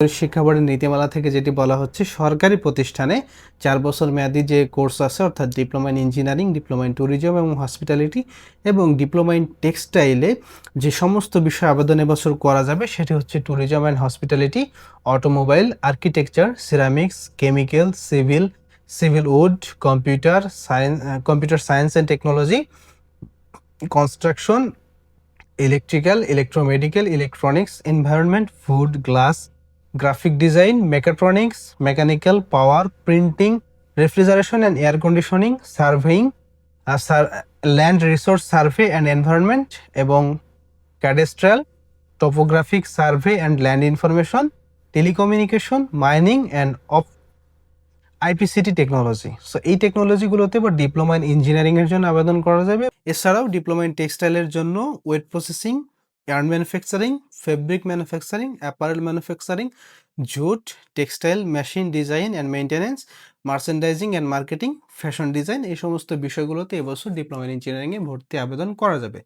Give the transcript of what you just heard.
শিক্ষা বোর্ডের নীতিমালা থেকে যেটি বলা হচ্ছে, সরকারি প্রতিষ্ঠানে চার বছর মেয়াদী যে কোর্স আছে, অর্থাৎ diploma in engineering, diploma in tourism এবং হসপিটালিটি এবং ডিপ্লোমা ইন টেক্সটাইলে যে সমস্ত বিষয় আবেদন এবছর করা যাবে, সেটি হচ্ছে tourism and hospitality, automobile, architecture, ceramics, chemical, civil civil wood, computer, science computer science and technology, construction, electrical, electromedical, electronics, environment, food, glass graphic design mechatronics mechanical power printing refrigeration and air conditioning surveying land resource survey and environment এবং cadastral topographic survey and land information telecommunication mining and of IPCT technology so এই টেকনোলজিগুলোতে বা diploma in engineering এর জন্য আবেদন করা যাবে। এছাড়াও ডিপ্লোমা ইন টেক্সটাইলের জন্য wet processing yarn manufacturing fabric manufacturing apparel manufacturing jute textile machine design and maintenance merchandising and marketing fashion design এই সমস্ত বিষয়গুলোতে এবছর ডিপ্লোমা ইঞ্জিনিয়ারিংয়ে ভর্তি আবেদন করা যাবে।